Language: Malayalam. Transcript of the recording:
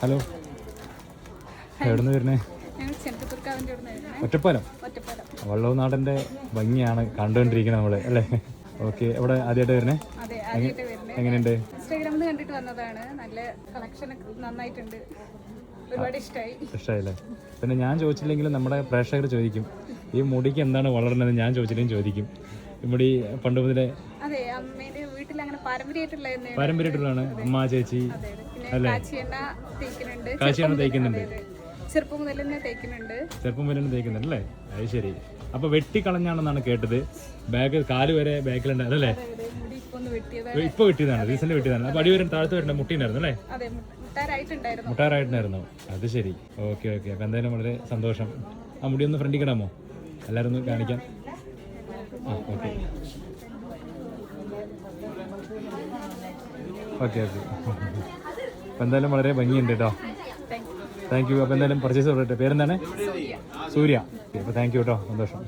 ഹലോ എവിടുന്ന് വരണേ വരുന്നേ. ഒറ്റപ്പാലം? വള്ളവ് നാടന്റെ ഭംഗിയാണ് കണ്ടുകൊണ്ടിരിക്കുന്നത് നമ്മൾ അല്ലേ? ഓക്കെ എവിടെ ആദ്യമായിട്ട് വരുന്നേ? എങ്ങനെയുണ്ട്? ഇൻസ്റ്റാഗ്രാമിൽ കണ്ടിട്ട് വന്നതാണ്. നല്ല കളക്ഷൻ നന്നായിട്ടുണ്ട്. ഒരുപാട് ഇഷ്ടമായി ഇഷ്ടമായില്ലേ പിന്നെ ഞാൻ ചോദിച്ചില്ലെങ്കിലും നമ്മുടെ പ്രേക്ഷകർ ചോദിക്കും ഈ മുടിക്ക് എന്താണ് വളരുന്നത് ഞാൻ ചോദിച്ചില്ലെങ്കിൽ ചോദിക്കും. മുടി പണ്ട് മുതലേ അതെ അമ്മേന്റെ വീട്ടിൽ അങ്ങനെ പാരമ്പര്യമായിട്ടുള്ള പാരമ്പര്യമായിട്ടുള്ളതാണ്. അമ്മ ചേച്ചി. കാച്ചിയെണ്ണ തേക്കുന്നുണ്ട്. ചെറുപ്പം മുതൽ തന്നെ തേക്കുന്നുണ്ട്. ചെറുപ്പം വരെ തേക്കുന്നുണ്ട് അല്ലേ? അത് ശരി. അപ്പൊ വെട്ടിക്കളഞ്ഞാണെന്നാണ് കേട്ടത്. ബാഗ് കാൽ വരെ ബാക്കിലുണ്ടായിരുന്നു അല്ലേ ഇപ്പൊ വെട്ടിയതാണ്. റീസെന്റ് വെട്ടിയതാണ്. അപ്പൊ അടി വരെ താഴത്ത് വരേണ്ട മുട്ടിണ്ടായിരുന്നു അല്ലേ? മുട്ടാറായിട്ടുണ്ടായിരുന്നു. അത് ശരി. Okay okay. അപ്പൊ എന്തായാലും വളരെ സന്തോഷം. ആ മുടി ഒന്ന് ഫ്രണ്ടിൽ കിടാമോ? എല്ലാവരും ഒന്ന് കാണിക്കാം. ആ ഓക്കെ. Okay okay. അപ്പം എന്തായാലും വളരെ ഭംഗിയുണ്ട് കേട്ടോ താങ്ക് യു അപ്പോൾ എന്തായാലും പർച്ചേസ് പറയട്ടെ പേരെന്താണ്? സൂര്യ. അപ്പോൾ താങ്ക് യു കേട്ടോ സന്തോഷം.